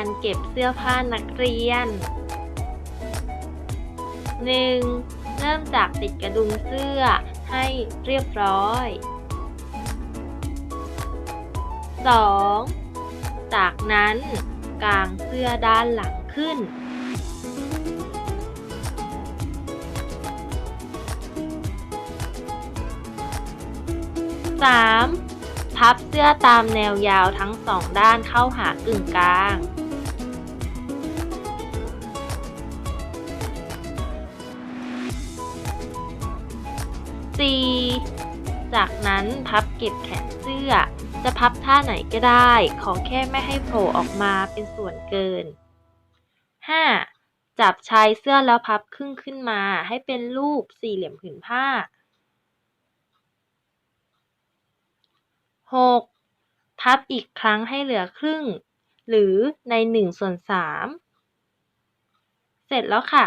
การเก็บเสื้อผ้านักเรียน 1. เริ่มจากติดกระดุมเสื้อให้เรียบร้อย 2. จากนั้นกางเสื้อด้านหลังขึ้น 3. พับเสื้อตามแนวยาวทั้งสองด้านเข้าหากึ่งกลาง 4. จากนั้นพับเก็บแขนเสื้อ จะพับท่าไหนก็ได้ ขอแค่ไม่ให้โผล่ออกมาเป็นส่วนเกิน 5. จับชายเสื้อแล้วพับครึ่งขึ้นมาให้เป็นรูปสี่เหลี่ยมผืนผ้า 6. พับอีกครั้งให้เหลือครึ่ง หรือใน1ส่วน3เสร็จแล้วค่ะ